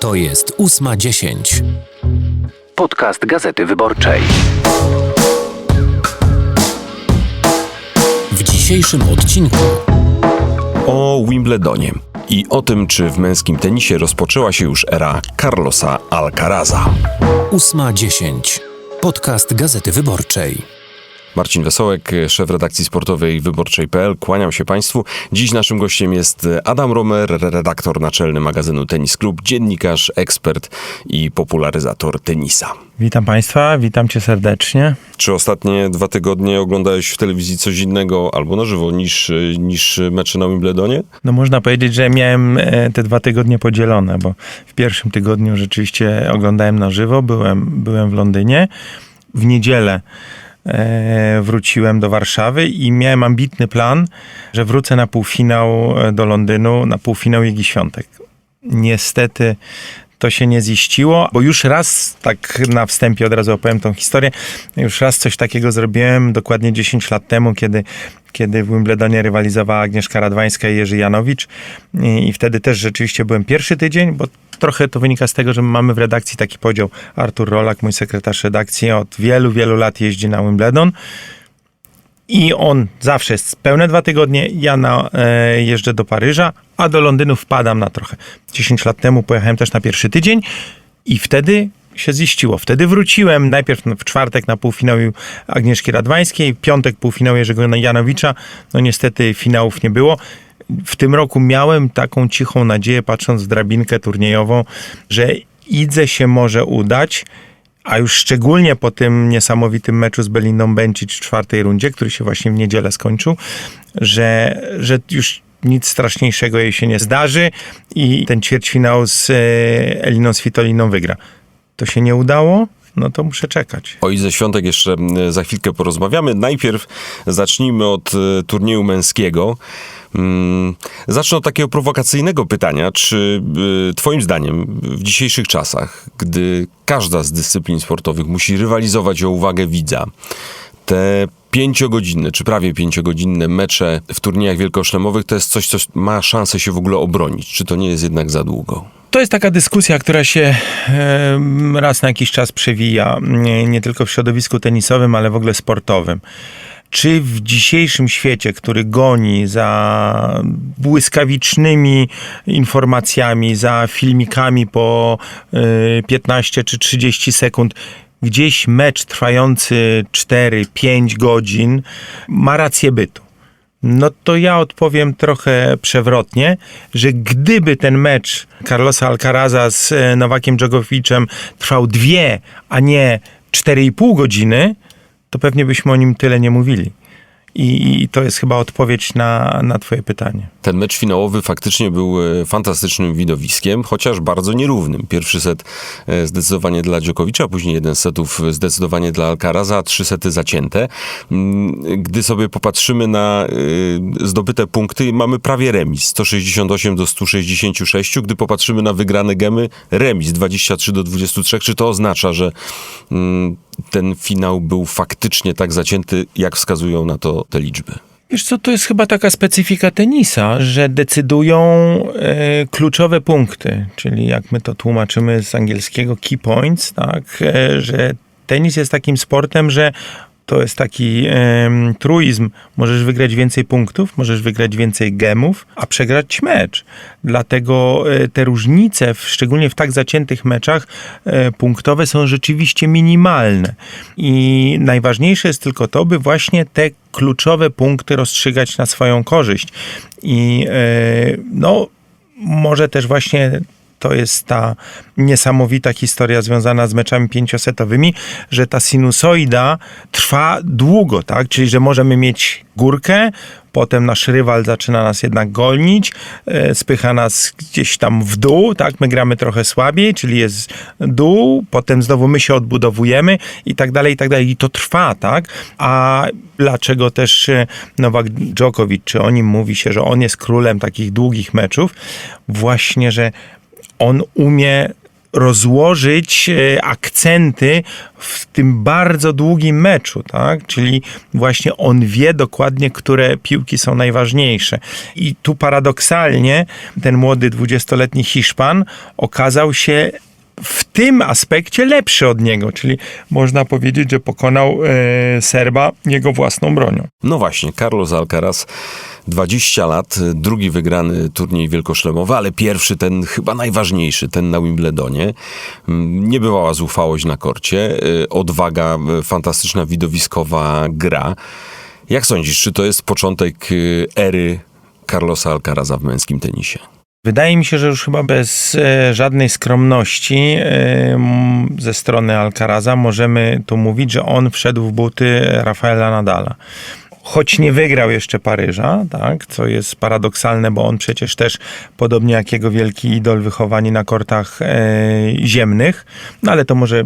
To jest ósma dziesięć. Podcast Gazety Wyborczej. W dzisiejszym odcinku o Wimbledonie i o tym, czy w męskim tenisie rozpoczęła się już era Carlosa Alcaraza. ósma dziesięć. Podcast Gazety Wyborczej. Marcin Wesołek, szef redakcji sportowej wyborczej.pl. Kłaniam się Państwu. Dziś naszym gościem jest Adam Romer, redaktor naczelny magazynu Tenis Club, dziennikarz, ekspert i popularyzator tenisa. Witam Państwa, witam Cię serdecznie. Czy ostatnie dwa tygodnie oglądałeś w telewizji coś innego albo na żywo niż, niż mecze na Wimbledonie? No można powiedzieć, że miałem e, te dwa tygodnie podzielone, bo w pierwszym tygodniu rzeczywiście oglądałem na żywo, byłem, byłem w Londynie. W niedzielę wróciłem do Warszawy i miałem ambitny plan, że wrócę na półfinał e, do Londynu, na półfinał Igi Świątek. Niestety to się nie ziściło, bo już raz, tak na wstępie od razu opowiem tą historię, już raz coś takiego zrobiłem dokładnie 10 lat temu, kiedy, kiedy w Wimbledonie rywalizowała Agnieszka Radwańska i Jerzy Janowicz I, i wtedy też rzeczywiście byłem pierwszy tydzień, bo trochę to wynika z tego, że mamy w redakcji taki podział. Artur Rolak, mój sekretarz redakcji, od wielu, wielu lat jeździ na Wimbledon. I on zawsze jest pełne dwa tygodnie. Ja na, e, jeżdżę do Paryża, a do Londynu wpadam na trochę. 10 lat temu pojechałem też na pierwszy tydzień i wtedy się ziściło. Wtedy wróciłem najpierw w czwartek na półfinał Agnieszki Radwańskiej, w piątek półfinał Jerzego Janowicza. No niestety finałów nie było w tym roku miałem taką cichą nadzieję, patrząc w drabinkę turniejową, że Idze się może udać, a już szczególnie po tym niesamowitym meczu z Beliną Bencic w czwartej rundzie, który się właśnie w niedzielę skończył, że, że już nic straszniejszego jej się nie zdarzy i ten ćwierćfinał z e, Eliną Svitoliną wygra. To się nie udało, no to muszę czekać. O Ize Świątek jeszcze za chwilkę porozmawiamy. Najpierw zacznijmy od e, turnieju męskiego. Mm, zacznę od takiego prowokacyjnego pytania, czy y, twoim zdaniem w dzisiejszych czasach, gdy każda z dyscyplin sportowych musi rywalizować o uwagę widza, te pięciogodzinne, czy prawie pięciogodzinne mecze w turniejach wielkoszlemowych to jest coś, co ma szansę się w ogóle obronić? Czy to nie jest jednak za długo? To jest taka dyskusja, która się raz na jakiś czas przewija, nie, nie tylko w środowisku tenisowym, ale w ogóle sportowym czy w dzisiejszym świecie, który goni za błyskawicznymi informacjami, za filmikami po 15 y, czy 30 sekund, gdzieś mecz trwający 4-5 godzin ma rację bytu. No to ja odpowiem trochę przewrotnie, że gdyby ten mecz Carlosa Alcaraza z y, Nowakiem Dżogowiczem trwał dwie, a nie 4,5 godziny, to pewnie byśmy o nim tyle nie mówili. I, I, to jest chyba odpowiedź na, na Twoje pytanie. Ten mecz finałowy faktycznie był e, fantastycznym widowiskiem, chociaż bardzo nierównym. Pierwszy set e, zdecydowanie dla Dziokowicza, później jeden setów zdecydowanie dla Alcaraza, trzy sety zacięte. Mm, gdy sobie popatrzymy na e, zdobyte punkty, mamy prawie remis 168 do 166. Gdy popatrzymy na wygrane gemy, remis 23 do 23. Czy to oznacza, że mm, ten finał był faktycznie tak zacięty, jak wskazują na to te liczby? Wiesz co, to jest chyba taka specyfika tenisa, że decydują e, kluczowe punkty, czyli jak my to tłumaczymy z angielskiego key points, tak, e, że tenis jest takim sportem, że to jest taki e, truizm. Możesz wygrać więcej punktów, możesz wygrać więcej gemów, a przegrać mecz. Dlatego e, te różnice, w, szczególnie w tak zaciętych meczach, e, punktowe są rzeczywiście minimalne. I najważniejsze jest tylko to, by właśnie te kluczowe punkty rozstrzygać na swoją korzyść. I e, no, może też właśnie to jest ta niesamowita historia związana z meczami pięciosetowymi, że ta sinusoida trwa długo, tak? Czyli, że możemy mieć górkę, potem nasz rywal zaczyna nas jednak golnić, e, spycha nas gdzieś tam w dół, tak? My gramy trochę słabiej, czyli jest dół, potem znowu my się odbudowujemy i tak dalej, i tak dalej. I to trwa, tak? A dlaczego też e, Nowak Djokovic, czy o nim mówi się, że on jest królem takich długich meczów? Właśnie, że on umie rozłożyć e, akcenty w tym bardzo długim meczu, tak? Czyli właśnie on wie dokładnie, które piłki są najważniejsze. I tu paradoksalnie ten młody 20-letni Hiszpan okazał się w tym aspekcie lepszy od niego, czyli można powiedzieć, że pokonał e, Serba jego własną bronią. No właśnie, Carlos Alcaraz, 20 lat, drugi wygrany turniej wielkoszlemowy, ale pierwszy, ten chyba najważniejszy, ten na Wimbledonie. Mm, Niebywała zuchwałość na korcie, y, odwaga, y, fantastyczna widowiskowa gra. Jak sądzisz, czy to jest początek y, ery Carlosa Alcaraza w męskim tenisie? Wydaje mi się, że już chyba bez e, żadnej skromności e, ze strony Alcaraza możemy tu mówić, że on wszedł w buty Rafaela Nadala. Choć nie wygrał jeszcze Paryża, tak, co jest paradoksalne, bo on przecież też, podobnie jak jego wielki idol, wychowani na kortach e, ziemnych, no ale to może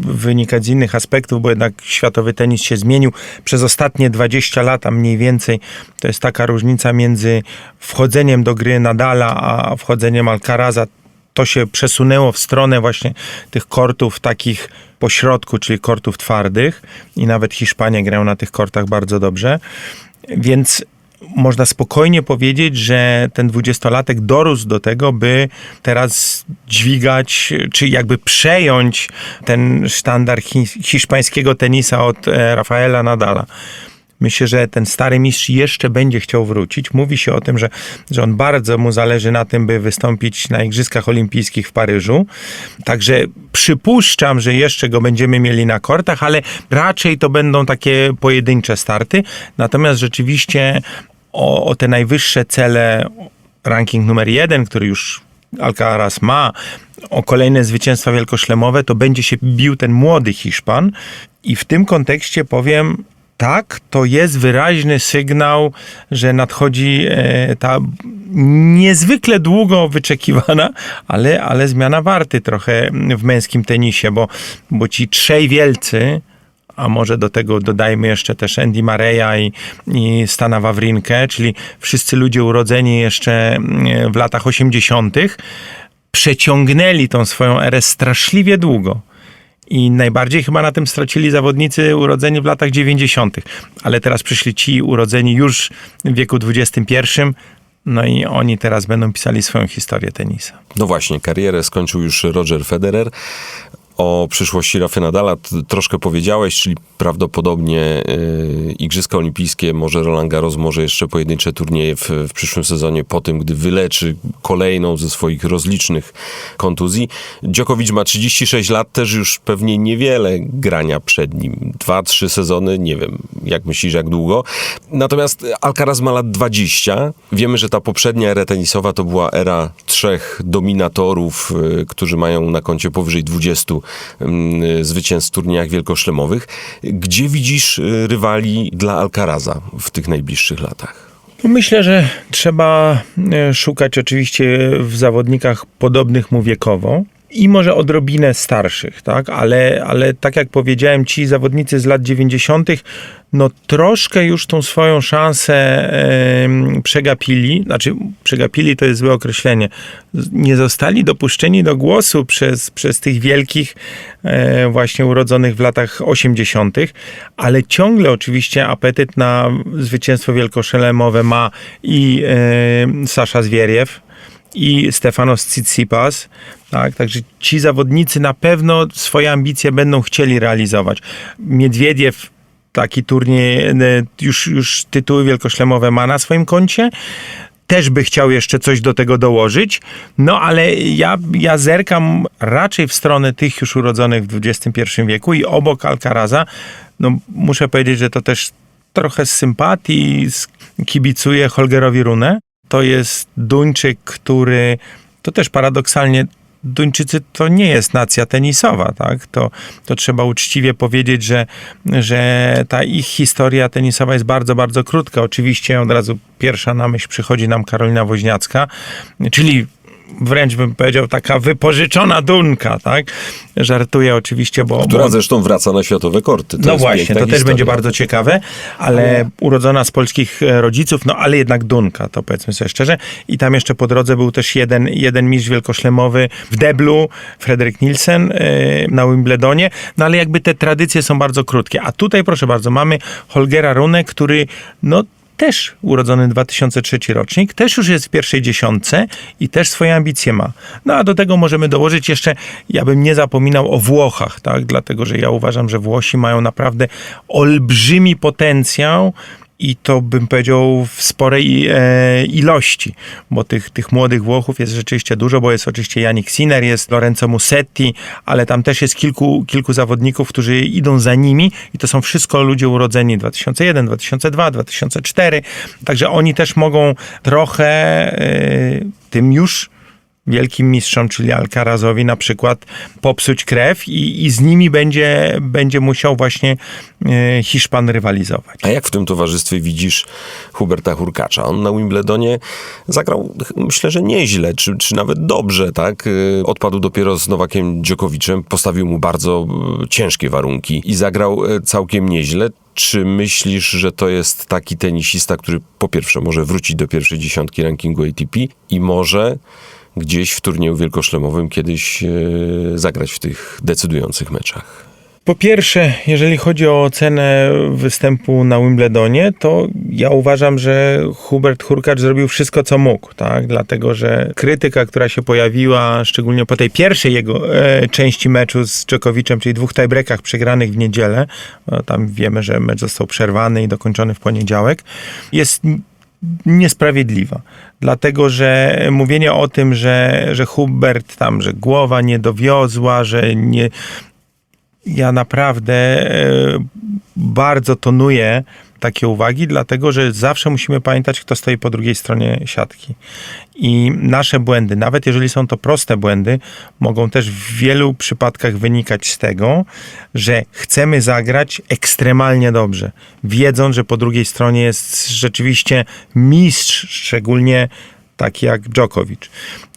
wynikać z innych aspektów, bo jednak światowy tenis się zmienił przez ostatnie 20 lat, a mniej więcej to jest taka różnica między wchodzeniem do gry Nadala, a wchodzeniem Alcaraza. To się przesunęło w stronę właśnie tych kortów takich pośrodku, czyli kortów twardych i nawet Hiszpanie grają na tych kortach bardzo dobrze. Więc można spokojnie powiedzieć, że ten dwudziestolatek dorósł do tego, by teraz dźwigać, czy jakby przejąć ten sztandar hi hiszpańskiego tenisa od e, Rafaela Nadala. Myślę, że ten stary mistrz jeszcze będzie chciał wrócić. Mówi się o tym, że, że on bardzo mu zależy na tym, by wystąpić na Igrzyskach Olimpijskich w Paryżu. Także przypuszczam, że jeszcze go będziemy mieli na kortach, ale raczej to będą takie pojedyncze starty. Natomiast rzeczywiście o, o te najwyższe cele, ranking numer jeden, który już Alcaraz ma, o kolejne zwycięstwa wielkoszlemowe, to będzie się bił ten młody Hiszpan. I w tym kontekście powiem, tak, to jest wyraźny sygnał, że nadchodzi e, ta niezwykle długo wyczekiwana, ale, ale zmiana warty trochę w męskim tenisie, bo, bo ci trzej wielcy, a może do tego dodajmy jeszcze też Andy Mareya i, i Stana Wawrinkę, czyli wszyscy ludzie urodzeni jeszcze mm, w latach 80., przeciągnęli tą swoją erę straszliwie długo. I najbardziej chyba na tym stracili zawodnicy urodzeni w latach 90., ale teraz przyszli ci urodzeni już w wieku XXI. No i oni teraz będą pisali swoją historię tenisa. No właśnie, karierę skończył już Roger Federer. O przyszłości Rafy Nadala troszkę powiedziałeś, czyli prawdopodobnie y, Igrzyska Olimpijskie, może Roland Garros, może jeszcze pojedyncze turnieje w, w przyszłym sezonie po tym, gdy wyleczy kolejną ze swoich rozlicznych kontuzji. Dziokowicz ma 36 lat, też już pewnie niewiele grania przed nim. Dwa, trzy sezony, nie wiem, jak myślisz, jak długo. Natomiast Alcaraz ma lat 20. Wiemy, że ta poprzednia era tenisowa to była era trzech dominatorów, y, którzy mają na koncie powyżej 20 mm, zwycięstw w turniejach wielkoszlemowych. Gdzie widzisz y, rywali dla Alcaraza w tych najbliższych latach? Myślę, że trzeba e, szukać oczywiście w zawodnikach podobnych mu wiekowo. I może odrobinę starszych, tak? Ale, ale tak jak powiedziałem, ci zawodnicy z lat 90., no troszkę już tą swoją szansę em, przegapili. Znaczy, przegapili to jest złe określenie. Nie zostali dopuszczeni do głosu przez, przez tych wielkich, e, właśnie urodzonych w latach 80., ale ciągle oczywiście apetyt na zwycięstwo wielkoszelemowe ma i e, Sasza Zwieriew, i Stefanos Tsitsipas. Tak, także ci zawodnicy na pewno swoje ambicje będą chcieli realizować. Miedwiediew taki turniej, e, już, już tytuły wielkoszlemowe ma na swoim koncie. Też by chciał jeszcze coś do tego dołożyć, no ale ja, ja zerkam raczej w stronę tych już urodzonych w XXI wieku i obok Alcaraza, no muszę powiedzieć, że to też trochę z sympatii kibicuję Holgerowi Rune. To jest Duńczyk, który to też paradoksalnie Duńczycy to nie jest nacja tenisowa, tak? To, to trzeba uczciwie powiedzieć, że, że ta ich historia tenisowa jest bardzo, bardzo krótka. Oczywiście od razu pierwsza na myśl przychodzi nam Karolina Woźniacka, czyli wręcz bym powiedział taka wypożyczona dunka, tak? Żartuję oczywiście, bo... Która bo... zresztą wraca na światowe korty. To No właśnie, to też historia. będzie bardzo ciekawe, ale urodzona z polskich e, rodziców, no ale jednak Dunka, to powiedzmy sobie szczerze. I tam jeszcze po drodze był też jeden, jeden mistrz wielkoszlemowy w deblu, Fredrik Nielsen e, na Wimbledonie, no ale jakby te tradycje są bardzo krótkie. A tutaj, proszę bardzo, mamy Holgera Rune, który no też urodzony 2003 rocznik, też już jest w pierwszej dziesiątce i też swoje ambicje ma. No a do tego możemy dołożyć jeszcze, ja bym nie zapominał o Włochach, tak? Dlatego, że ja uważam, że Włosi mają naprawdę olbrzymi potencjał i to bym powiedział w sporej e, ilości, bo tych, tych młodych Włochów jest rzeczywiście dużo, bo jest oczywiście Janik Sinner, jest Lorenzo Musetti, ale tam też jest kilku, kilku zawodników, którzy idą za nimi i to są wszystko ludzie urodzeni 2001, 2002, 2004, także oni też mogą trochę e, tym już wielkim mistrzom, czyli Alcarazowi na przykład popsuć krew i, i z nimi będzie, będzie musiał właśnie e, Hiszpan rywalizować. A jak w tym towarzystwie widzisz Huberta Hurkacza? On na Wimbledonie zagrał, myślę, że nieźle, czy, czy nawet dobrze, tak? Y, Odpadł dopiero z Nowakiem Dziokowiczem, postawił mu bardzo y, ciężkie warunki i zagrał całkiem nieźle. Czy myślisz, że to jest taki tenisista, który po pierwsze może wrócić do pierwszej dziesiątki rankingu ATP i może gdzieś w turnieju wielkoszlemowym kiedyś y, zagrać w tych decydujących meczach? Po pierwsze, jeżeli chodzi o ocenę występu na Wimbledonie, to ja uważam, że Hubert Hurkacz zrobił wszystko, co mógł, tak? Dlatego, że krytyka, która się pojawiła, szczególnie po tej pierwszej jego e, części meczu z Dżokowiczem, czyli dwóch tiebreakach przegranych w niedzielę, tam wiemy, że mecz został przerwany i dokończony w poniedziałek, jest niesprawiedliwa. Dlatego, że mówienie o tym, że, że Hubert tam, że głowa nie dowiozła, że nie, ja naprawdę e, bardzo tonuję takie uwagi, dlatego że zawsze musimy pamiętać, kto stoi po drugiej stronie siatki. I nasze błędy, nawet jeżeli są to proste błędy, mogą też w wielu przypadkach wynikać z tego, że chcemy zagrać ekstremalnie dobrze, wiedząc, że po drugiej stronie jest rzeczywiście mistrz, szczególnie taki jak Djokovic.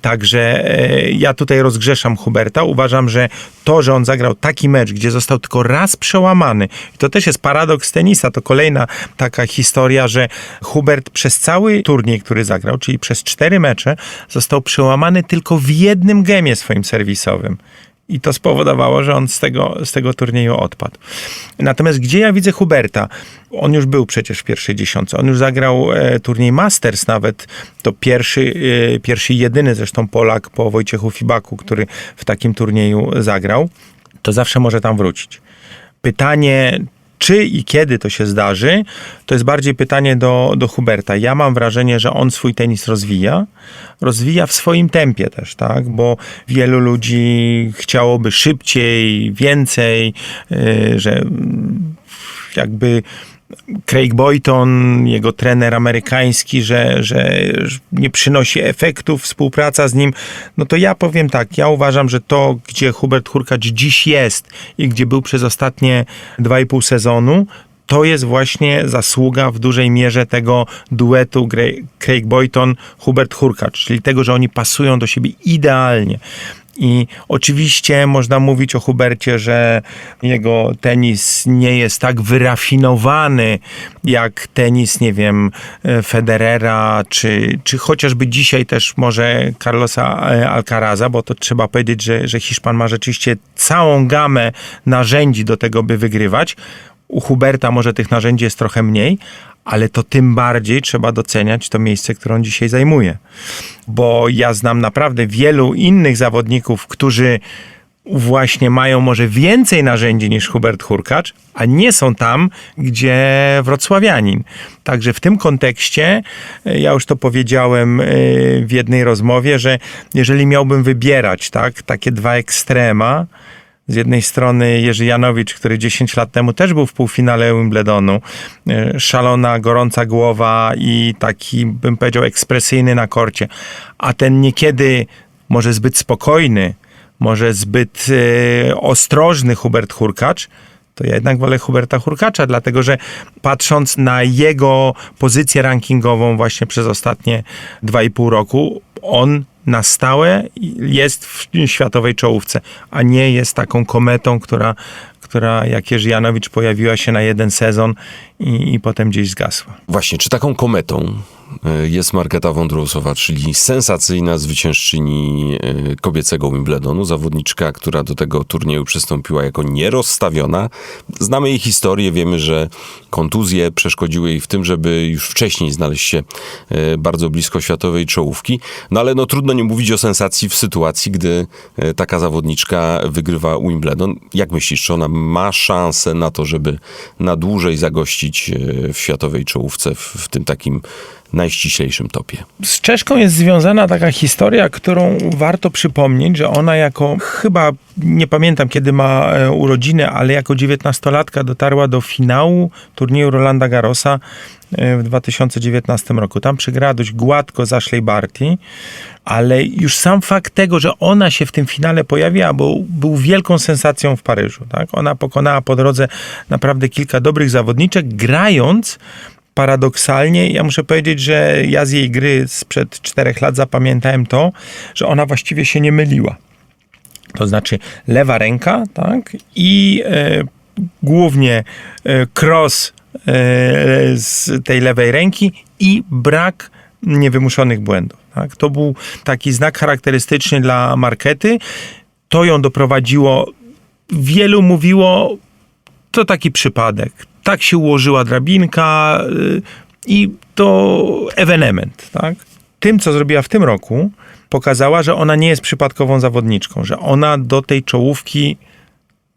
Także e, ja tutaj rozgrzeszam Huberta. Uważam, że to, że on zagrał taki mecz, gdzie został tylko raz przełamany, i to też jest paradoks tenisa, to kolejna taka historia, że Hubert przez cały turniej, który zagrał, czyli przez cztery mecze, został przełamany tylko w jednym gemie swoim serwisowym. I to spowodowało, że on z tego, z tego turnieju odpadł. Natomiast gdzie ja widzę Huberta? On już był przecież w pierwszej dziesiątce. On już zagrał e, turniej Masters nawet. To pierwszy, e, pierwszy jedyny zresztą Polak po Wojciechu Fibaku, który w takim turnieju zagrał. To zawsze może tam wrócić. Pytanie, czy i kiedy to się zdarzy, to jest bardziej pytanie do, do Huberta. Ja mam wrażenie, że on swój tenis rozwija, rozwija w swoim tempie też, tak? Bo wielu ludzi chciałoby szybciej, więcej, yy, że mm, jakby Craig Boyton, jego trener amerykański, że, że nie przynosi efektów współpraca z nim, no to ja powiem tak, ja uważam, że to, gdzie Hubert Hurkacz dziś jest i gdzie był przez ostatnie 2,5 sezonu, to jest właśnie zasługa w dużej mierze tego duetu Craig Boyton, Hubert Hurkacz, czyli tego, że oni pasują do siebie idealnie. I oczywiście można mówić o Hubercie, że jego tenis nie jest tak wyrafinowany jak tenis, nie wiem, Federera, czy, czy chociażby dzisiaj też może Carlosa e, Alcaraza, bo to trzeba powiedzieć, że, że Hiszpan ma rzeczywiście całą gamę narzędzi do tego, by wygrywać. U Huberta może tych narzędzi jest trochę mniej, ale to tym bardziej trzeba doceniać to miejsce, które on dzisiaj zajmuje. Bo ja znam naprawdę wielu innych zawodników, którzy właśnie mają może więcej narzędzi niż Hubert Hurkacz, a nie są tam, gdzie wrocławianin. Także w tym kontekście, e, ja już to powiedziałem e, w jednej rozmowie, że jeżeli miałbym wybierać tak, takie dwa ekstrema, z jednej strony Jerzy Janowicz, który 10 lat temu też był w półfinale Wimbledonu. E, Szalona, gorąca głowa i taki, bym powiedział, ekspresyjny na korcie. A ten niekiedy może zbyt spokojny, może zbyt e, ostrożny Hubert Hurkacz, to ja jednak wolę Huberta Hurkacza, dlatego że patrząc na jego pozycję rankingową właśnie przez ostatnie 2,5 roku, on na stałe jest w światowej czołówce, a nie jest taką kometą, która, która jak Janowicz pojawiła się na jeden sezon i, i potem gdzieś zgasła. Właśnie, czy taką kometą jest Marketa Wądrousowa, czyli sensacyjna zwyciężczyni e, kobiecego Wimbledonu, zawodniczka, która do tego turnieju przystąpiła jako nierozstawiona. Znamy jej historię, wiemy, że kontuzje przeszkodziły jej w tym, żeby już wcześniej znaleźć się e, bardzo blisko światowej czołówki. No ale no trudno nie mówić o sensacji w sytuacji, gdy e, taka zawodniczka wygrywa Wimbledon. Jak myślisz, czy ona ma szansę na to, żeby na dłużej zagościć e, w światowej czołówce, w, w tym takim najściślejszym topie? Z Czeszką jest związana taka historia, którą warto przypomnieć, że ona jako chyba, nie pamiętam kiedy ma e, urodziny, ale jako dziewiętnastolatka dotarła do finału turnieju Rolanda Garrosa e, w 2019 roku. Tam przegrała dość gładko z Ashley Barty, ale już sam fakt tego, że ona się w tym finale pojawiła, bo był wielką sensacją w Paryżu. Tak? Ona pokonała po drodze naprawdę kilka dobrych zawodniczek, grając paradoksalnie, ja muszę powiedzieć, że ja z jej gry sprzed czterech lat zapamiętałem to, że ona właściwie się nie myliła. To znaczy lewa ręka, tak? I e, głównie e, cross e, z tej lewej ręki i brak niewymuszonych błędów. Tak? To był taki znak charakterystyczny dla markety. To ją doprowadziło, wielu mówiło, to taki przypadek. Tak się ułożyła drabinka y, i to ewenement. Tak? Tym, co zrobiła w tym roku, pokazała, że ona nie jest przypadkową zawodniczką, że ona do tej czołówki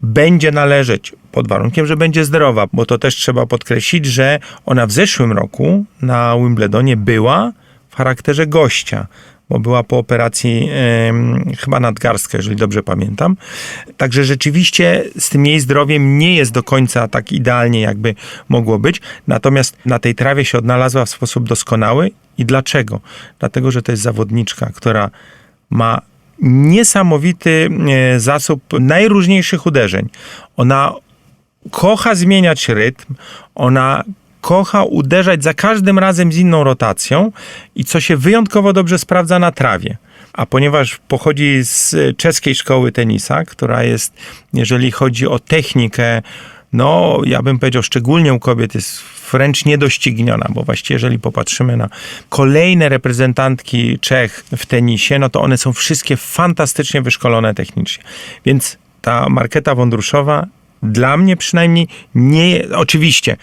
będzie należeć pod warunkiem, że będzie zdrowa, bo to też trzeba podkreślić, że ona w zeszłym roku na Wimbledonie była w charakterze gościa, bo była po operacji em, chyba nadgarstka, jeżeli dobrze pamiętam. Także rzeczywiście z tym jej zdrowiem nie jest do końca tak idealnie, jakby mogło być. Natomiast na tej trawie się odnalazła w sposób doskonały. I dlaczego? Dlatego, że to jest zawodniczka, która ma niesamowity e, zasób najróżniejszych uderzeń. Ona kocha zmieniać rytm, ona kocha uderzać za każdym razem z inną rotacją i co się wyjątkowo dobrze sprawdza na trawie. A ponieważ pochodzi z czeskiej szkoły tenisa, która jest, jeżeli chodzi o technikę, no ja bym powiedział, szczególnie u kobiet jest wręcz niedościgniona, bo właściwie jeżeli popatrzymy na kolejne reprezentantki Czech w tenisie, no to one są wszystkie fantastycznie wyszkolone technicznie. Więc ta Marketa Wądruszowa dla mnie przynajmniej nie, oczywiście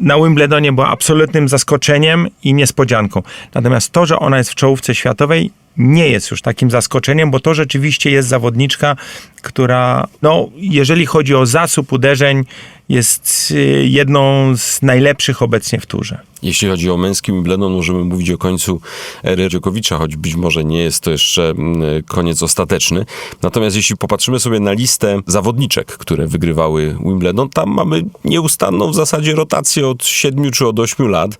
na Wimbledonie była absolutnym zaskoczeniem i niespodzianką. Natomiast to, że ona jest w czołówce światowej, nie jest już takim zaskoczeniem, bo to rzeczywiście jest zawodniczka, która, no, jeżeli chodzi o zasób uderzeń, jest y, jedną z najlepszych obecnie w turze. Jeśli chodzi o męski Wimbledon, możemy mówić o końcu ery Dżokowicza, choć być może nie jest to jeszcze mm, koniec ostateczny. Natomiast jeśli popatrzymy sobie na listę zawodniczek, które wygrywały Wimbledon, tam mamy nieustanną w zasadzie rotację od 7 czy od 8 lat.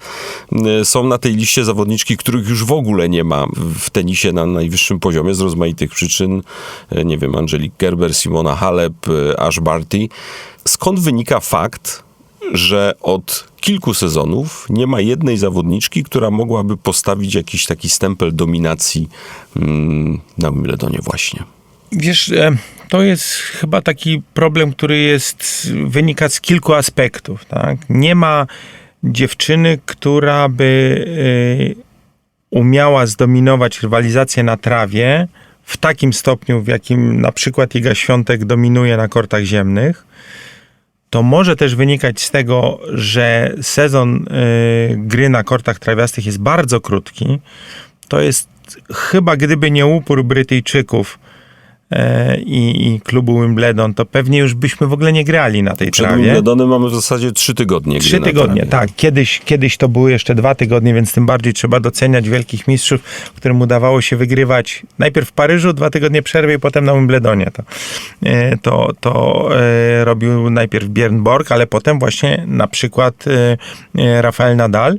Mm, Są na tej liście zawodniczki, których już w ogóle nie ma w tenisie na najwyższym poziomie z rozmaitych przyczyn. E, Nie wiem, Angelique Gerber, Simona Halep, e, Ash Barty. Skąd wynika fakt, że od kilku sezonów nie ma jednej zawodniczki, która mogłaby postawić jakiś taki stempel dominacji mm, na Wimbledonie właśnie. Wiesz, e, to jest chyba taki problem, który jest, wynika z kilku aspektów. Tak? Nie ma dziewczyny, która by umiała zdominować rywalizację na trawie w takim stopniu, w jakim na przykład Iga Świątek dominuje na kortach ziemnych. To może też wynikać z tego, że sezon y, gry na kortach trawiastych jest bardzo krótki. To jest chyba, gdyby nie upór Brytyjczyków i, i klubu Wimbledon, to pewnie już byśmy w ogóle nie grali na tej Przed trawie. Wimbledonem mamy w zasadzie trzy tygodnie. Trzy tygodnie, tak. Kiedyś, kiedyś to były jeszcze dwa tygodnie, więc tym bardziej trzeba doceniać wielkich mistrzów, którym udawało się wygrywać najpierw w Paryżu, dwa tygodnie przerwy i potem na Wimbledonie. To, e, to, to e, robił najpierw Björn Borg, ale potem właśnie na przykład e, e, Rafael Nadal.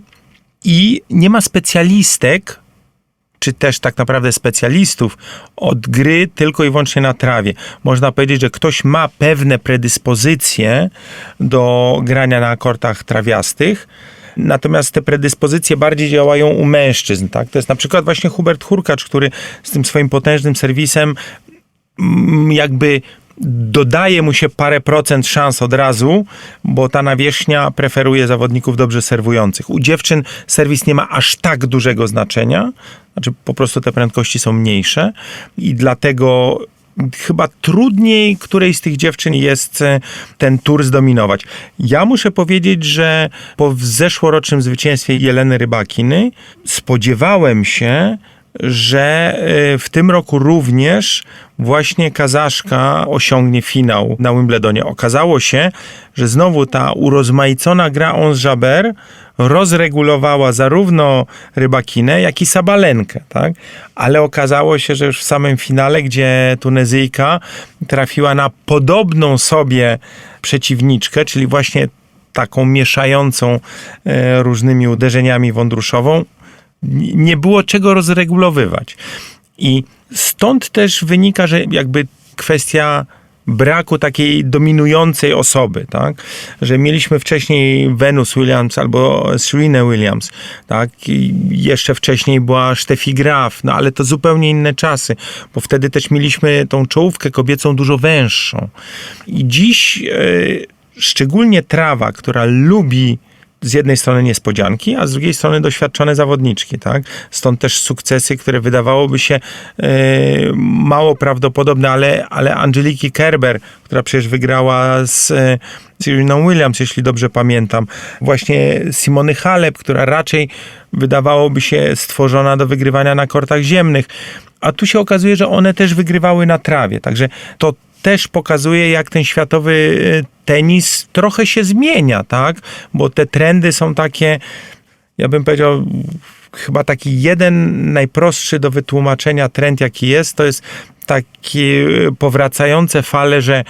I nie ma specjalistek, czy też tak naprawdę specjalistów od gry tylko i wyłącznie na trawie. Można powiedzieć, że ktoś ma pewne predyspozycje do grania na kortach trawiastych, Natomiast te predyspozycje bardziej działają u mężczyzn, tak? To jest na przykład właśnie Hubert Hurkacz, który z tym swoim potężnym serwisem jakby dodaje mu się parę procent szans od razu, bo ta nawierzchnia preferuje zawodników dobrze serwujących. U dziewczyn serwis nie ma aż tak dużego znaczenia, znaczy po prostu te prędkości są mniejsze i dlatego chyba trudniej którejś z tych dziewczyn jest e, ten tur zdominować. Ja muszę powiedzieć, że po zeszłorocznym zwycięstwie Jeleny Rybakiny spodziewałem się, że e, w tym roku również właśnie Kazaszka osiągnie finał na Wimbledonie. Okazało się, że znowu ta urozmaicona gra Ons Jaber rozregulowała zarówno Rybakinę, jak i Sabalenkę, tak? Ale okazało się, że już w samym finale, gdzie Tunezyjka trafiła na podobną sobie przeciwniczkę, czyli właśnie taką mieszającą e, różnymi uderzeniami wądruszową, nie było czego rozregulowywać. I stąd też wynika, że jakby kwestia braku takiej dominującej osoby, tak? Że mieliśmy wcześniej Venus Williams albo Serena Williams, tak? I jeszcze wcześniej była Steffi Graf, no ale to zupełnie inne czasy, bo wtedy też mieliśmy tą czołówkę kobiecą dużo węższą. I dziś e, szczególnie trawa, która lubi z jednej strony niespodzianki, a z drugiej strony doświadczone zawodniczki, tak? Stąd też sukcesy, które wydawałoby się e, mało prawdopodobne, ale, ale Angeliki Kerber, która przecież wygrała z Sereną Williams, jeśli dobrze pamiętam, właśnie Simony Halep, która raczej wydawałoby się stworzona do wygrywania na kortach ziemnych, a tu się okazuje, że one też wygrywały na trawie, także to też pokazuje, jak ten światowy e, tenis trochę się zmienia, tak? Bo te trendy są takie, ja bym powiedział, chyba taki jeden najprostszy do wytłumaczenia trend, jaki jest, to jest takie powracające fale, że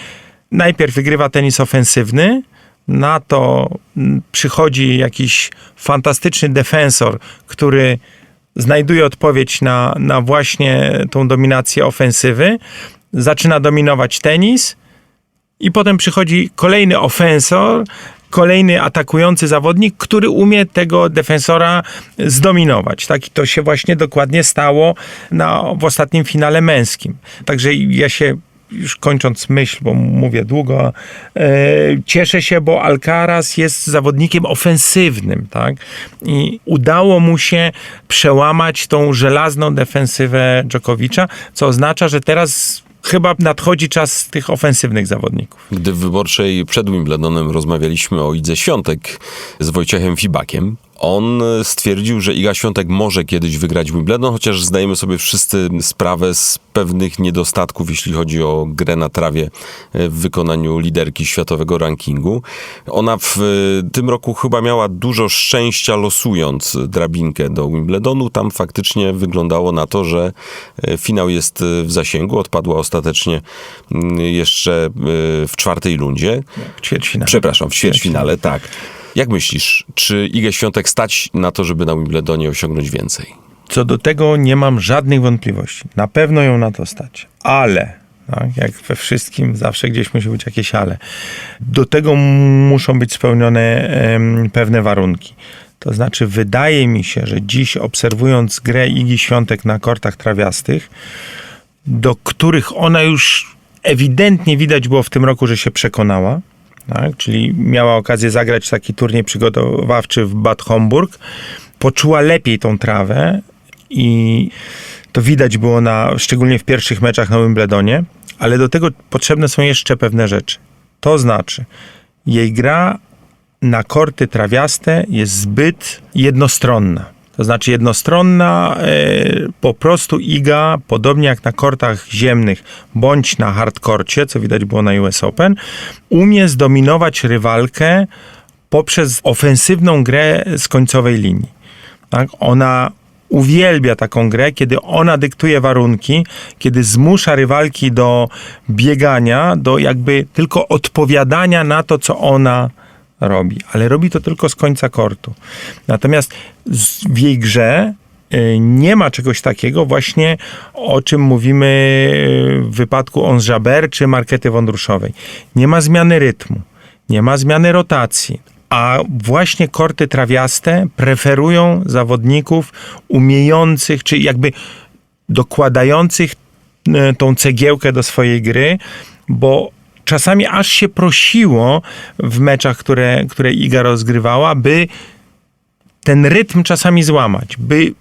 najpierw wygrywa tenis ofensywny, na to przychodzi jakiś fantastyczny defensor, który znajduje odpowiedź na, na właśnie tą dominację ofensywy, zaczyna dominować tenis i potem przychodzi kolejny ofensor, kolejny atakujący zawodnik, który umie tego defensora zdominować. Tak i to się właśnie dokładnie stało na, w ostatnim finale męskim. Także ja się już kończąc myśl, bo mówię długo, e, cieszę się, bo Alcaraz jest zawodnikiem ofensywnym, tak? I udało mu się przełamać tą żelazną defensywę Dżokowicza, co oznacza, że teraz chyba nadchodzi czas tych ofensywnych zawodników. Gdy w wyborczej przed Wimbledonem rozmawialiśmy o Idze Świątek z Wojciechem Fibakiem, on stwierdził, że Iga Świątek może kiedyś wygrać Wimbledon, chociaż zdajemy sobie wszyscy sprawę z pewnych niedostatków, jeśli chodzi o grę na trawie w wykonaniu liderki światowego rankingu. Ona w tym roku chyba miała dużo szczęścia losując drabinkę do Wimbledonu. Tam faktycznie wyglądało na to, że finał jest w zasięgu. Odpadła ostatecznie jeszcze w czwartej lundzie. W ćwierćfinale. Przepraszam, w ćwierćfinale, tak. Jak myślisz, czy Igę Świątek stać na to, żeby na Wimbledonie osiągnąć więcej? Co do tego nie mam żadnych wątpliwości. Na pewno ją na to stać. Ale, tak, jak we wszystkim, zawsze gdzieś musi być jakieś ale. Do tego muszą być spełnione em, pewne warunki. To znaczy, wydaje mi się, że dziś obserwując grę Igi Świątek na kortach trawiastych, do których ona już ewidentnie widać było w tym roku, że się przekonała, tak? czyli miała okazję zagrać taki turniej przygotowawczy w Bad Homburg, poczuła lepiej tą trawę i to widać było na, szczególnie w pierwszych meczach na Wimbledonie, ale do tego potrzebne są jeszcze pewne rzeczy. To znaczy, jej gra na korty trawiaste jest zbyt jednostronna. To znaczy jednostronna, e, po prostu Iga, podobnie jak na kortach ziemnych, bądź na hardkorcie, co widać było na US Open, umie zdominować rywalkę poprzez ofensywną grę z końcowej linii. Tak? Ona uwielbia taką grę, kiedy ona dyktuje warunki, kiedy zmusza rywalki do biegania, do jakby tylko odpowiadania na to, co ona robi, ale robi to tylko z końca kortu. Natomiast w jej grze y, nie ma czegoś takiego właśnie, o czym mówimy y, w wypadku Ons Jaber czy Markety Wądruszowej. Nie ma zmiany rytmu, nie ma zmiany rotacji. a właśnie korty trawiaste preferują zawodników umiejących, czy jakby dokładających e, tą cegiełkę do swojej gry, bo czasami aż się prosiło w meczach, które, które Iga rozgrywała, by ten rytm czasami złamać, by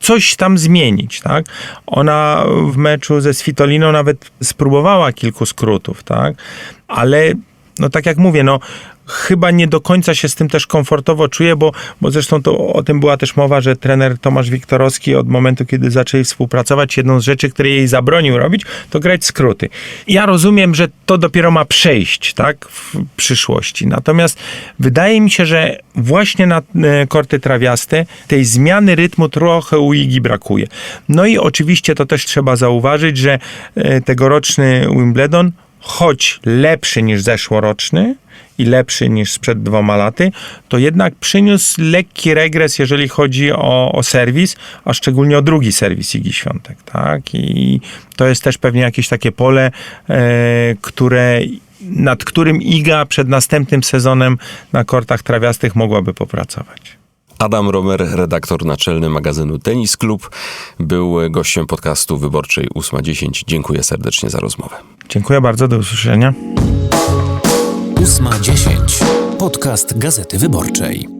coś tam zmienić, tak? Ona w meczu ze Svitoliną nawet spróbowała kilku skrótów, tak? Ale no tak jak mówię, no chyba nie do końca się z tym też komfortowo czuje, bo, bo zresztą to o tym była też mowa, że trener Tomasz Wiktorowski od momentu, kiedy zaczęli współpracować, jedną z rzeczy, które jej zabronił robić, to grać skróty. Ja rozumiem, że to dopiero ma przejść, tak, w przyszłości. Natomiast wydaje mi się, że właśnie na e, korty trawiaste tej zmiany rytmu trochę u Igi brakuje. No i oczywiście to też trzeba zauważyć, że e, tegoroczny Wimbledon choć lepszy niż zeszłoroczny i lepszy niż sprzed dwoma laty, to jednak przyniósł lekki regres, jeżeli chodzi o, o serwis, a szczególnie o drugi serwis Igi Świątek, tak? I to jest też pewnie jakieś takie pole, e, które nad którym Iga przed następnym sezonem na kortach trawiastych mogłaby popracować. Adam Romer, redaktor naczelny magazynu Tenis Klub, był gościem podcastu Wyborczej 8.10. Dziękuję serdecznie za rozmowę. Dziękuję bardzo, do usłyszenia. 8.10. Podcast Gazety Wyborczej.